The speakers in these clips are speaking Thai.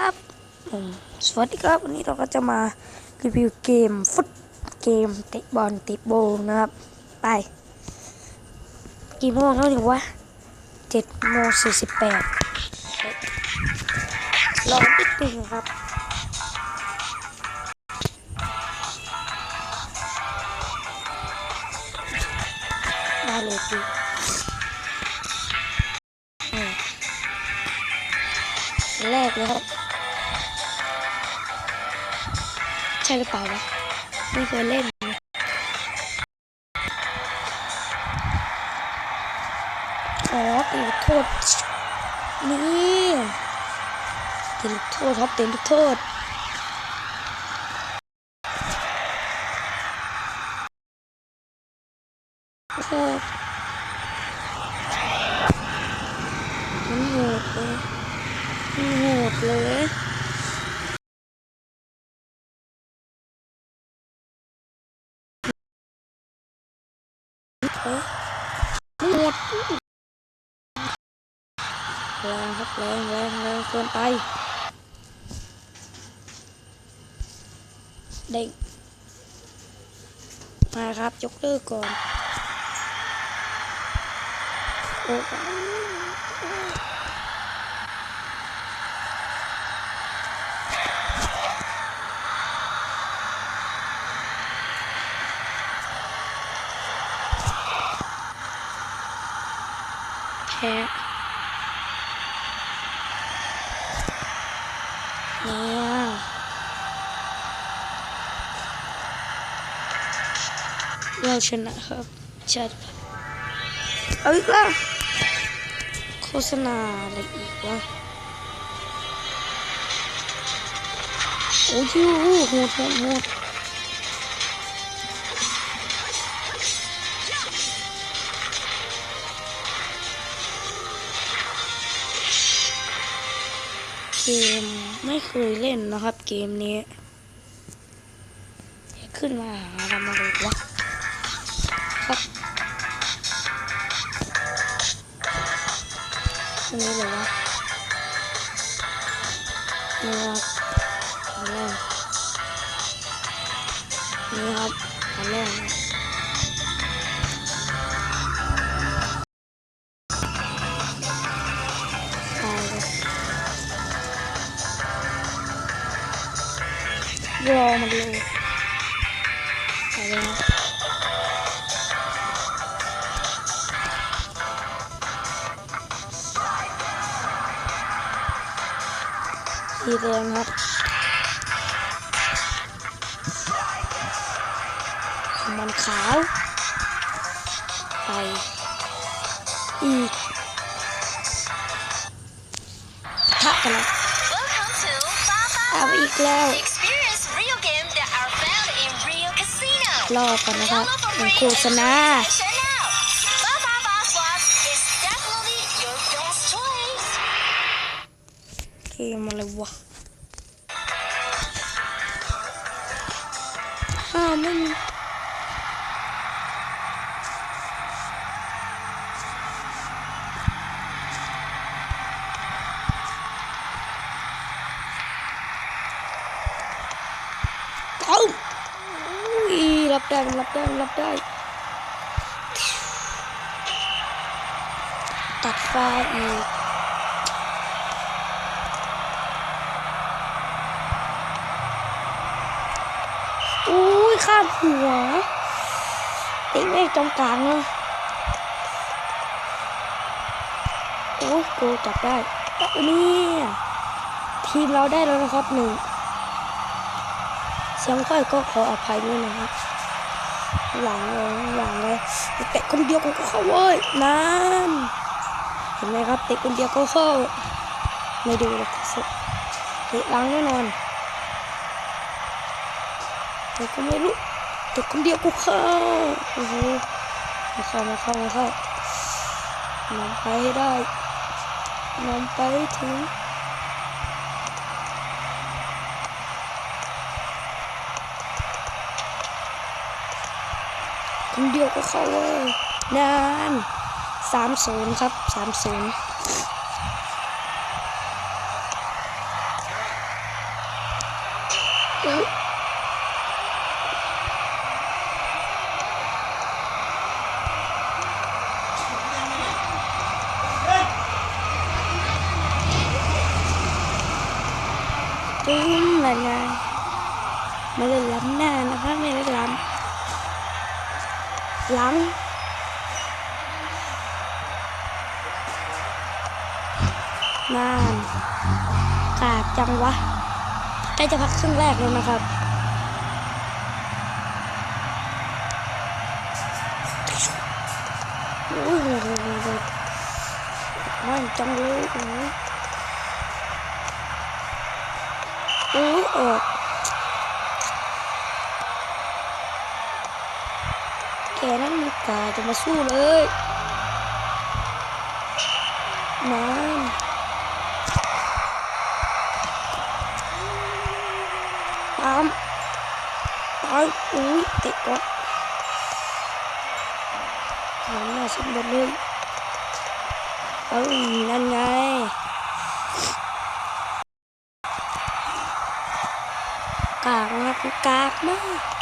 ครับผมสวัสดีครับ วันนี้เราก็จะมารีวิวเกมฟุตเกมเตะบอลเตะโบนะครับ ไป กี่โมงแล้วถึงวะเจ็ดโมงสี่สิบแปดรอนิดนึงครับได้เลยพี่อืมแรกเลยครับ ช่หรือเปล่าวะไม่เคยเล่นนะอ๋อตีลูกโทษ นี่ตีลูกโทษครับตีลูกโทษโอ้โหมันโหดเลยมันโหดเลย เอ๊ะโหดแรงครับแรง แรงแรงเกินไปเด้ง เกมไม่เคยเล่นนะครับ เกมนี้ ขึ้นมาหาทำอะไรวะครับอันนี้เลยวะนี่ครับนี่ครับ รอมันเลยไปเลยครับสีแดงครับมันขาวไปอีกทักกันแล้ว Welcome to Fafa เอาอีกแล้ว ลอกกันนะครับเป็นโฆษณาเกมอะไรวะอ้าวไม่มีเอ้าอุ้ยรับ ได้มันรับได้มันรับได้ ตัดฟ้าอีกอุ้ยข้ามหัวตีเมฆตรงกลางเลยโอ้ยโกจับได้นี่ทีมเราได้แล้วนะครับหนึ่งเสียงค่อยก็ขออภัยด้วยนะครับ หลังเลยหลังเลยเตะคนเดียวก็เข้าเว้ยนั่นเห็นไหมครับเตะคนเดียวก็เข้าไม่ดูเลยเตะหลังแน่นอนแต่ก็ไม่รู้แต่คนเดียวกูเข้าโอ้โหมาเข้ามาเข้ามาเข้านำไปให้ได้นำไปถึง คนเดียวก็เข้าเว้ยนานสามศูนย์ครับสามศูนย์อุ๊ยปุ้มอะไรไงไม่ได้ล้ำหน้านะครับไม่ได้ล้ำ หลัง นานกาดจังวะใกล้จะพักครึ่งแรกแล้วนะครับโอ้ยมันจังเลยอ้ยโอ้ยออก แกนั่นมีกาจะมาสู้เลยนานตามตามอุ้ยเตะก่อนทำหน้าสมบูรณ์เลยเอ้ยนั่นไงกากนะกูกากมาก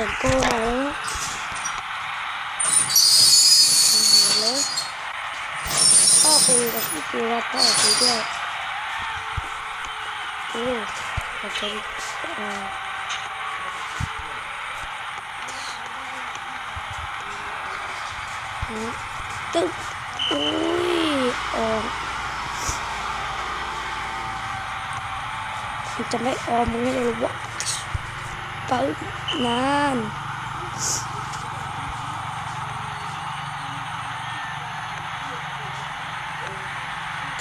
ก่อนนะครับรอก่อนนี่ไงอืมนะแป๊บเปลี่ยนกู้ไหมเลยพ่อคุยกับพี่คุยแล้วพ่อคุยด้วยโอ้ขอบคุณอ่อนี่ตึ๊บอุ้ยออกมันจะไม่ออมมึงไม่รู้ว่ ไปนาน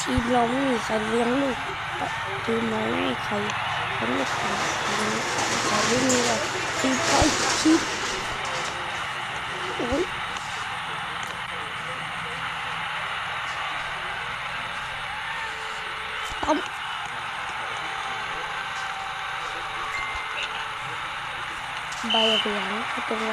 ทีมเราไม่มีใครเลี้ยงลูกทีมเราไม่มีใครเลี้ยงลูกของเราไม่มีเลยทีมไปคิดโอ้ย ใบเหลืองไม่เป็นไร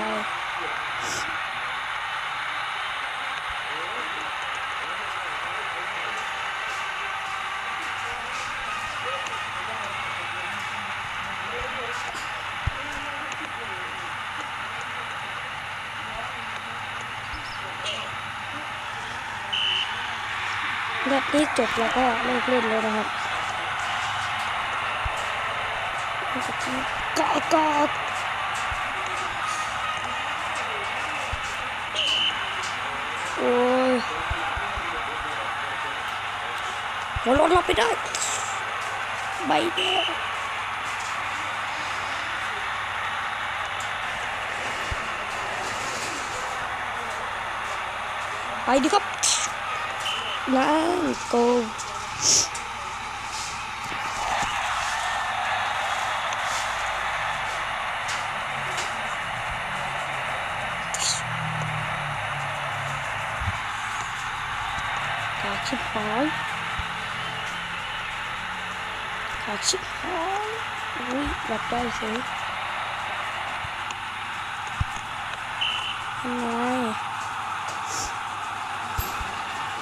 รอบนี้จบแล้วก็เลิกเล่นเลยนะครับกอกกอก โอ้ยหัวรถเราไปได้ใบแดงไปดีครับนั่นโก ขาชิบหายอุ้ยหลับได้สิทำไง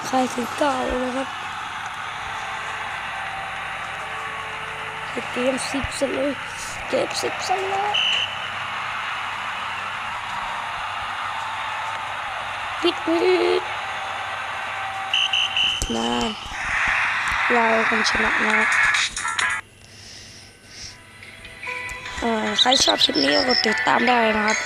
ใครถึงเก่านะครับเกมสิบซะเลยเก็บสิบซะเลยปิดปิดนะเราคงชนะนะ ใครชอบคลิปนี้ก็กดติดตามได้นะครับ